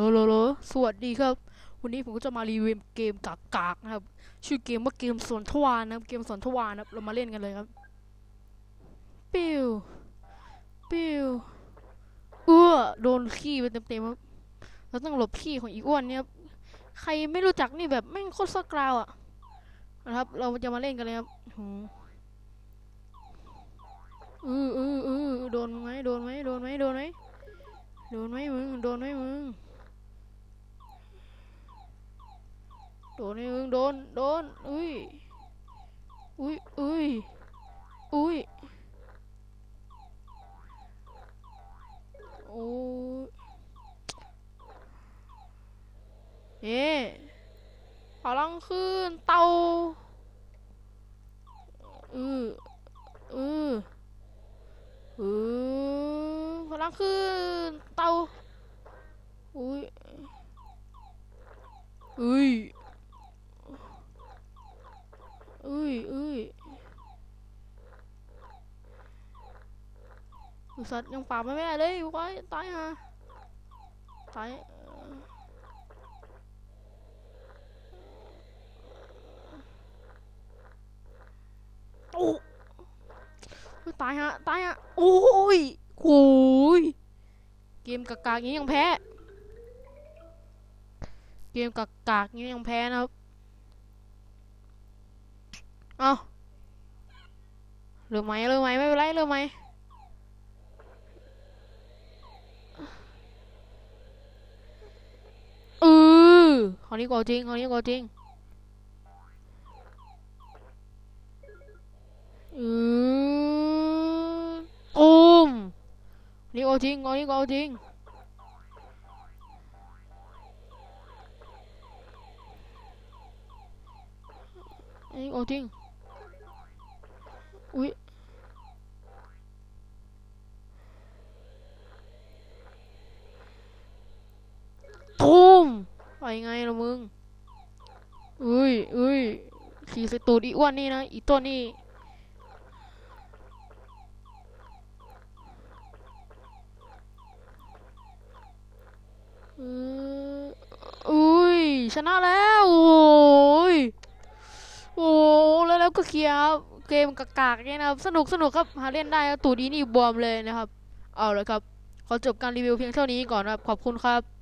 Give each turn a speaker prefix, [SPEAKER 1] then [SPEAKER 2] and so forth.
[SPEAKER 1] โลโลโลสวัสดีครับ วันนี้ผมก็จะมารีวิวเกมกากๆนะครับ ชื่อเกมว่าเกมสวนทวารนะครับ เกมสวนทวารนะครับ เรามาเล่นกันเลยครับ ปิ้ว ปิ้ว เอื้อโดนขี้ไปเต็มๆครับ เราต้องหลบขี้ของอีอ้วนเนี่ยครับใครไม่รู้จักนี่แบบแม่งโคตรสกราวอะนะครับ เราจะมาเล่นกันเลยครับอืออืออือโดนไหมโดนไหมโดนไหมโดนไหมโดนไหมมึง โดนไหมมึง โดนไหมมึงโดน โดน อุ้ย อุ้ยอุ้ยอุ้ยโอ้ยเอ๊พลังขึ้นเตาอืออืออือพลังขึ้นเตาอุ้ยอุ้ยอุ้ยอุ้ยอุย สัตว์ยังปราบมันไม่เลยไว้ตายฮะตายโอ้ตายฮะตายฮะโอ้ยโอ้ยเกมกากๆนี้ยังแพ้ เกมกากๆนี้ยังแพ้นะครับเอาเริ่มไหมเริ่มไหมไม่เป็นไรเริ่มไหมเออ คราวนี้ก็เอาจริงคราวนี้ก็เอาจริงเออตูมคราวนี้ก็เอาจริงคราวนี้ก็เอาจริงอันนี้ก็เอาจริงอุ้ยตูม ไปไงล่ะมึงอุ้ยอุ้ยขี่สตูดอีอ้วนนี่นะ อีตัวนี่อออุ้ย ชนะแล้ว โอ้ย โอ้แล้วแล้วก็เคลียร์ครับเกมกากๆเนี่ยนะครับ สนุกสนุกครับ หาเล่นได้ตูดีนี่บวมเลยนะครับ เอาเลยครับ ขอจบการรีวิวเพียงเท่านี้ก่อนครับ ขอบคุณครับ